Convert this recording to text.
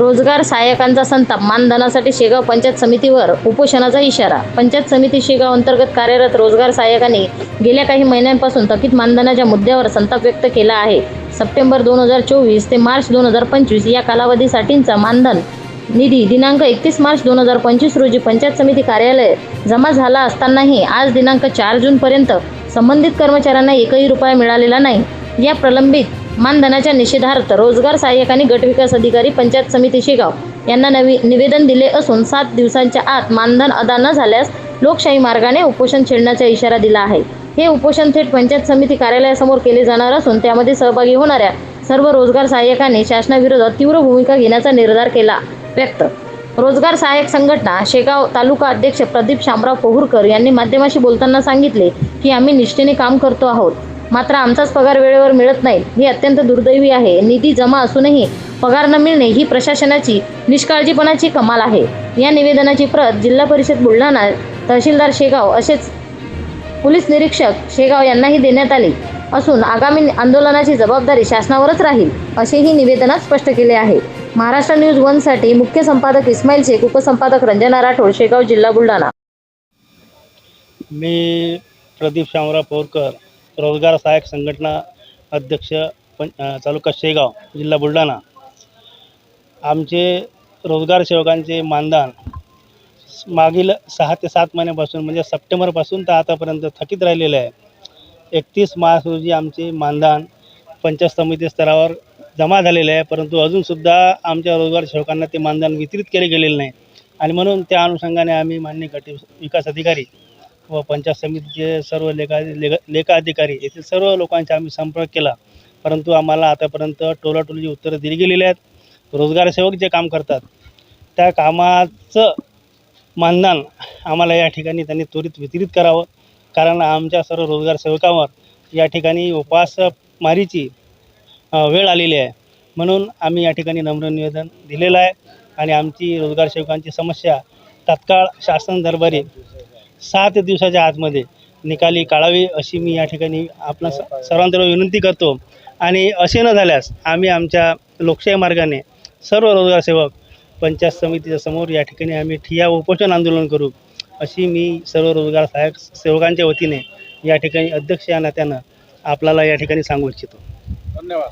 रोजगार सहाय्यकांचा संताप मानधनासाठी शेगाव पंचायत समितीवर उपोषणाचा इशारा. पंचायत समिती शेगाव अंतर्गत कार्यरत रोजगार सहाय्यकांनी गेल्या काही महिन्यांपासून थकीत मानधनाच्या मुद्द्यावर संताप व्यक्त केला आहे. सप्टेंबर दोन हजार चोवीस ते मार्च दोन हजार पंचवीस या कालावधीसाठींचा मानधन निधी दिनांक एकतीस मार्च दोन हजार पंचवीस रोजी पंचायत समिती कार्यालय जमा झाला असतानाही आज दिनांक चार जूनपर्यंत संबंधित कर्मचाऱ्यांना एकही रुपया मिळालेला नाही. या प्रलंबित मानधनाच्या निषेधार्थ रोजगार सहाय्यकांनी गटविकास अधिकारी पंचायत समिती शेगाव यांना नवी निवेदन दिले असून सात दिवसांच्या आत मानधन अदा न झाल्यास लोकशाही मार्गाने उपोषण छेडण्याचा इशारा दिला आहे. हे उपोषण थेट पंचायत समिती कार्यालयासमोर केले जाणार असून त्यामध्ये सहभागी होणाऱ्या सर्व रोजगार सहाय्यकांनी शासनाविरोधात तीव्र भूमिका घेण्याचा निर्धार केला व्यक्त. रोजगार सहाय्यक संघटना शेगाव तालुका अध्यक्ष प्रदीप शामराव पोहुरकर यांनी माध्यमाशी बोलताना सांगितले की आम्ही निष्ठेने काम करतो आहोत. मात्र आमचाच पगार वेळेवर मिळत नाही. ही अत्यंत दुर्दैवी आहे. निधी जमा असूनही पगार न मिळणे ही प्रशासनाची निष्काळजीपणाची कमाल आहे. या निवेदनाची प्रत जिल्हा परिषद बुलढाणा तहसीलदार शेगाव असेच पोलीस निरीक्षक शेगाव यांनाही देण्यात आली असून आगामी आंदोलनाची जबाबदारी शासनावरच राहील असेही निवेदनात स्पष्ट केले आहे. महाराष्ट्र न्यूज वनसाठी मुख्य संपादक इस्माईल शेख उपसंपादक रंजना राठोड शेगाव जिल्हा बुलढाणा. मी प्रदीप शामराव पोरकर रोजगार सहाय्यक संघटना अध्यक्ष पं तालुका शेगाव जिल्हा बुलढाणा. आमचे रोजगार सेवकांचे मानधन मागील सहा ते सात महिन्यापासून म्हणजे सप्टेंबरपासून तर आतापर्यंत थकीत राहिलेलं आहे. एकतीस मार्च रोजी आमचे मानधन पंचायत समिती स्तरावर जमा झालेले आहे परंतु अजूनसुद्धा आमच्या रोजगार सेवकांना ते मानधन वितरित केले गेलेले नाही. आणि म्हणून त्या अनुषंगाने आम्ही मान्य गट विकास अधिकारी व पंचायत समितीचे सर्व लेखा लेखा लेखाधिकारी येथील सर्व लोकांचा आम्ही संपर्क केला. परंतु आम्हाला आतापर्यंत टोलाटोलीची उत्तरं दिली गेलेली आहेत. रोजगार सेवक जे काम करतात त्या कामाचं मानधन आम्हाला या ठिकाणी त्यांनी त्वरित वितरित करावं. कारण आमच्या सर्व रोजगार सेवकांवर या ठिकाणी उपासमारीची वेळ आलेली आहे. म्हणून आम्ही या ठिकाणी नम्र निवेदन दिलेलं आहे. आणि आमची रोजगार सेवकांची समस्या तात्काळ शासन दरबारी सात दिवसाच्या आतमध्ये निकाली काढावी अशी मी या ठिकाणी आपणा स विनंती करतो. आणि असे न झाल्यास आम्ही आमच्या लोकशाही मार्गाने सर्व रोजगार सेवक पंचायत समितीच्या समोर या ठिकाणी आम्ही ठिया उपोषण आंदोलन करू अशी मी सर्व रोजगार सहाय्यक सेवकांच्या वतीने या ठिकाणी अध्यक्ष या नात्यानं आपल्याला या ठिकाणी सांगू इच्छितो. धन्यवाद.